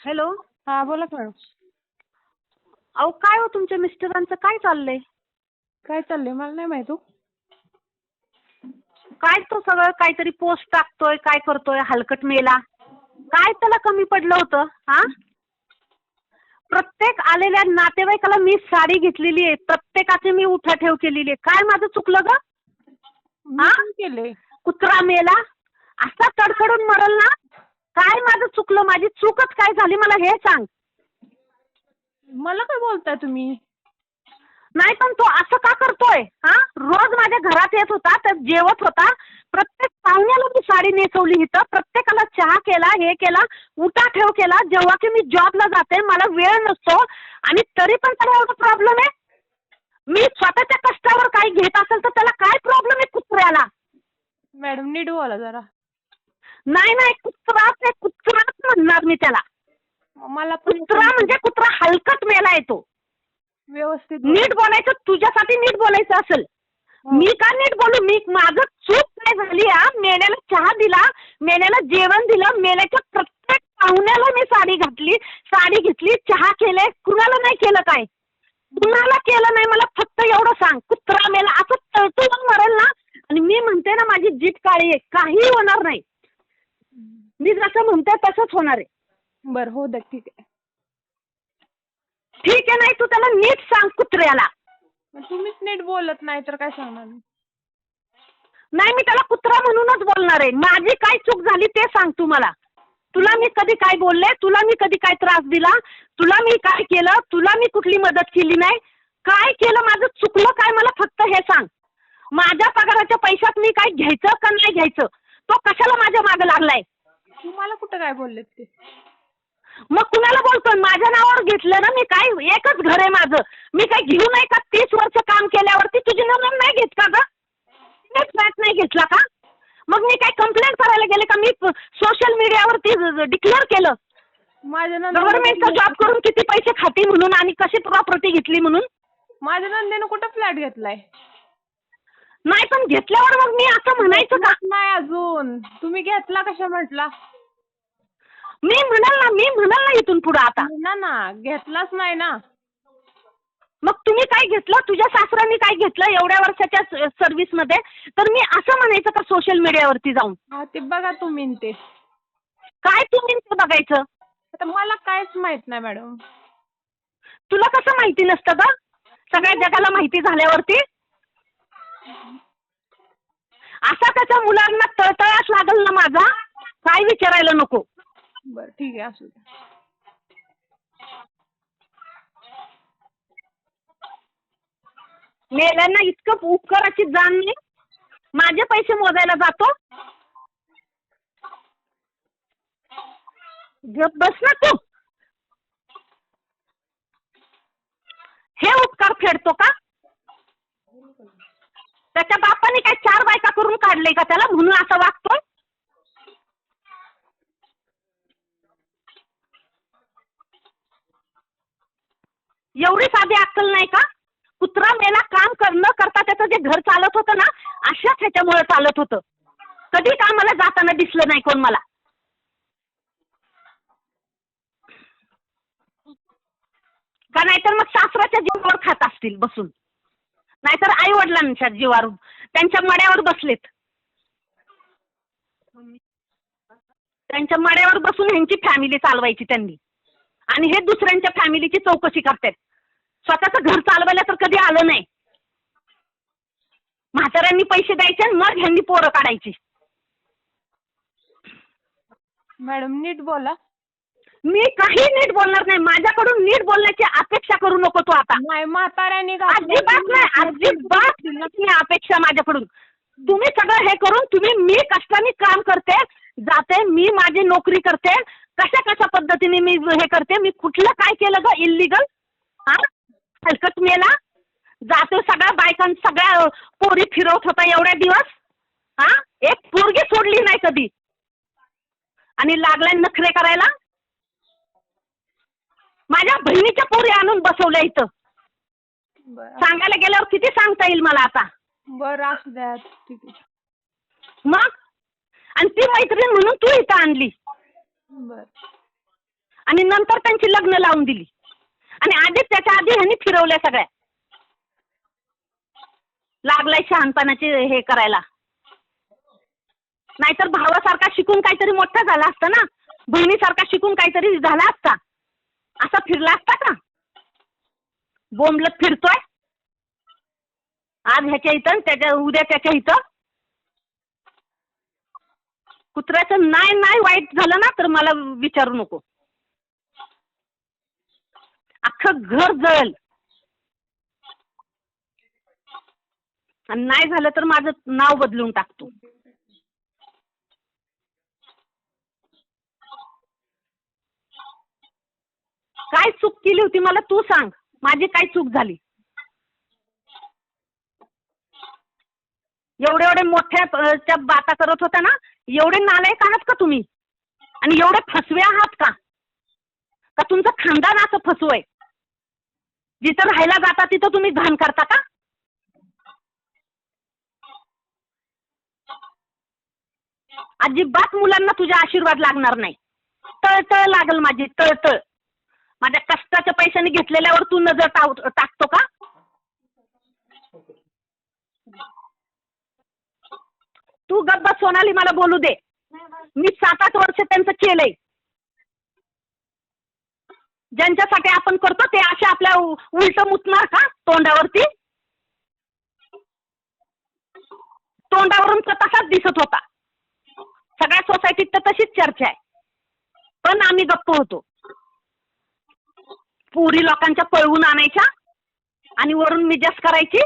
Hello? हा बोला की मॅडम अहो काय हो तुमच्या मिस्टरांचं? काय चाललंय? काय चाललंय? मला नाही माहीत हो. काय तो सगळं काहीतरी पोस्ट टाकतोय काय करतोय हलकट मेला. काय त्याला कमी पडलं होतं हा? प्रत्येक आलेल्या नातेवाईकाला मी साडी घेतलेली आहे. प्रत्येकाची मी उठाठेव केलेली आहे. काय माझं चुकलं ग? मी हा? पण केले कुत्रा मेला. असा तडफडून मरल ना काय माझं चुकलं माझी चूकच काय झाली मला हे सांग. मला काय बोलताय तुम्ही? नाही पण तो असं का करतोय? हा? रोज माझ्या घरात येत होता तर जेवत होता. प्रत्येक पाहुण्याला मी साडी नेसवली इथं प्रत्येकाला चहा केला हे केला उठा ठेव केला जेव्हा की मी जॉबला जाते मला वेळ नसतो. आणि तरी पण त्याला एवढा प्रॉब्लेम आहे? मी स्वतःच्या कष्टावर काही घेत असेल तर त्याला काय प्रॉब्लेम आहे कुत्र्याला? मॅडम नीट बोला जरा. नाही नाही कुत्रा ते कुत्राच म्हणणार मी त्याला. मला पण कुत्रा म्हणजे कुत्रा हलकट मेला येतो व्यवस्थित. नीट बोलायचं तुझ्यासाठी नीट बोलायचं असेल. हो. मी का नीट बोलू? मी माझं चूक काय झाली हा. मेल्याला चहा दिला मेल्याला जेवण दिलं मेल्याच्या प्रत्येक पाहुण्याला मी साडी घातली साडी घेतली चहा केले. कुणाला नाही केलं काय? कुणाला केलं नाही? मला फक्त एवढं सांग. कुत्रा मेला असं तळतळून मरेल ना? आणि मी म्हणते ना माझी जीत काळी आहे. काही होणार नाही. मी जसं म्हणते तसंच होणार आहे. बरं हो द्या ठीक आहे. ठीक आहे नाही तू त्याला नीट सांग कुत्र्याला. मग तुम्हीच नीट बोलत नाही तर काय सांगणार मी? नाही मी त्याला कुत्रा म्हणूनच बोलणार आहे. माझी काय चूक झाली ते सांग तू मला. तुला मी कधी काय बोलले तुला मी कधी काय त्रास दिला तुला मी काय केलं तुला मी कुठली मदत केली नाही. काय केलं माझं चुकलं काय मला फक्त हे सांग. माझ्या पगाराच्या पैशात मी काय घ्यायचं का नाही घ्यायचं? कशाला माझ्या मागं लागलाय? तुम्हाला कुठं काय बोललेत ते? मग कुणाला बोलतोय? माझ्या नावावर घेतलं ना मी काय? एकच घर आहे माझं. मी काय घेऊ नाही का? तीस वर्ष काम केल्यावरती तुझी नोंद नाही घेत का ग? फ्लॅट नाही घेतला का? मग मी काय कंप्लेंट करायला गेले का? मी सोशल मीडियावरती डिक्लेअर केलं. माझ्या गव्हर्नमेंटचा जॉब करून किती पैसे खाती म्हणून आणि कशी प्रॉपर्टी घेतली म्हणून? माझ्या नंदेनं कुठं फ्लॅट घेतलाय? नाही पण घेतल्यावर मग मी असं म्हणायचं का? नाही अजून. तुम्ही घेतला कशा म्हटला? मी म्हणाल ना मी म्हणाल ना इथून पुढं आता. ना ना. घेतलाच नाही ना. मग तुम्ही काय घेतलं? तुझ्या सासऱ्यांनी काय घेतलं एवढ्या वर्षाच्या सर्व्हिसमध्ये? तर मी असं म्हणायचं का सोशल मीडियावरती जाऊन? हा ते बघा तुम्ही न ते. काय तुम्ही ते बघायचं? आता मला काहीच माहीत नाही मॅडम. तुला कसं माहिती नसतं का सगळ्या जगाला माहिती झाल्यावरती? असा त्याच्या मुलांना तळतळास लागल ना माझा. काय विचारायला नको. बरं ठीक आहे असू द्या. मेल्यांना इतकं उपकाराची जाण नाही माझे पैसे मोजायला जातो. गप बस ना तू हे उपकार फेडतो का त्याच्या बापाने काय चार बायका करून का त्याला? म्हणून असं वागतो एवढी साधी अक्कल नाही का? कुत्रा मेला काम कर न करता त्याचं जे घर चालत होतं ना अशाच ह्याच्यामुळे चालत होतं. कधी कामाला जाताना दिसलं नाही कोण मला. का नाहीतर मग सासराच्या जीवावर खात असतील बसून. नाहीतर आई वडिलांच्या जीवावर त्यांच्या मड्यावर बसलेत. त्यांच्या मड्यावर बसून ह्यांची फॅमिली चालवायची त्यांनी. आणि हे दुसऱ्यांच्या फॅमिलीची चौकशी करतात. स्वतःचं घर चालवायला तर कधी आलं नाही. म्हाताऱ्यांनी पैसे द्यायचे आणि मग ह्यांनी पोरं काढायची. मॅडम नीट बोला. मी काही नीट बोलणार नाही. माझ्याकडून नीट बोलण्याची अपेक्षा करू नको तू आता. नाही म्हाताऱ्याने घातलं. अजिबात नाही अजिबात नाही अपेक्षा माझ्याकडून. तुम्ही सगळं हे करून तुम्ही मी कष्टाने काम करते. जाते मी माझी नोकरी करते कशा कशा पद्धतीने मी हे करते मी कुठलं काय केलं ग इलिगल हा? हलकट मेला. जाते सगळ्या बायकां सगळ्या पोरी फिरवत होता एवढ्या दिवस. हा? एक पोरगी सोडली नाही कधी. आणि लागलाय नखरे करायला. माझ्या बहिणीच्या पोरी आणून बसवल्या इथं. बरं. सांगायला गेल्यावर किती सांगता येईल मला आता? बरं असू द्या ठीक आहे. मग आणि ती मैत्रीण म्हणून तू इथं आणली बर. आणि नंतर त्यांची लग्न लावून दिली. आणि आधी त्याच्या आधी ह्यांनी फिरवल्या सगळ्या. लागलाय शहाणपणाचे हे करायला. नाहीतर भावासारखा शिकून काहीतरी मोठा झाला असता ना? बहिणीसारखा शिकून काहीतरी झाला असता? असा फिरला असता का? बोंबलत फिरतोय? आज ह्याच्या इथं त्याच्या उद्या त्याच्या इथं? कुत्र्याचं नाही नाही वाईट झालं ना तर मला विचारू नको. अख्खं घर जळल. आणि नाही झालं तर माझं नाव बदलून टाकतो. काय चूक केली होती मला तू सांग. माझी काय चूक झाली? एवढे एवढे मोठ्या त्या बाता करत होत्या ना एवढे नालायक आहात का तुम्ही? आणि एवढे फसवे आहात का? का तुमचं खानदान असं फसवय? जिथं राहायला जाता तिथं तुम्ही घाण करता का? अजिबात मुलांना तुझा आशीर्वाद लागणार नाही. तळतळ लागल माझी तळतळ. माझ्या कष्टाच्या पैशाने घेतलेल्यावर तू नजर टाव- टाकतो का? तू गप्पा सोनाली मला बोलू दे. मी सात आठ वर्ष त्यांचं केलंय. ज्यांच्यासाठी आपण करतो ते असे आपल्या उलट मुतणार का तोंडावरती? तोंडावरून तर तसाच दिसत होता. सगळ्या सोसायटीत तर तशीच चर्चा आहे. पण आम्ही गप्प होतो. पुरी लोकांच्या पळवून आणायच्या आणि वरून मिजाज करायची.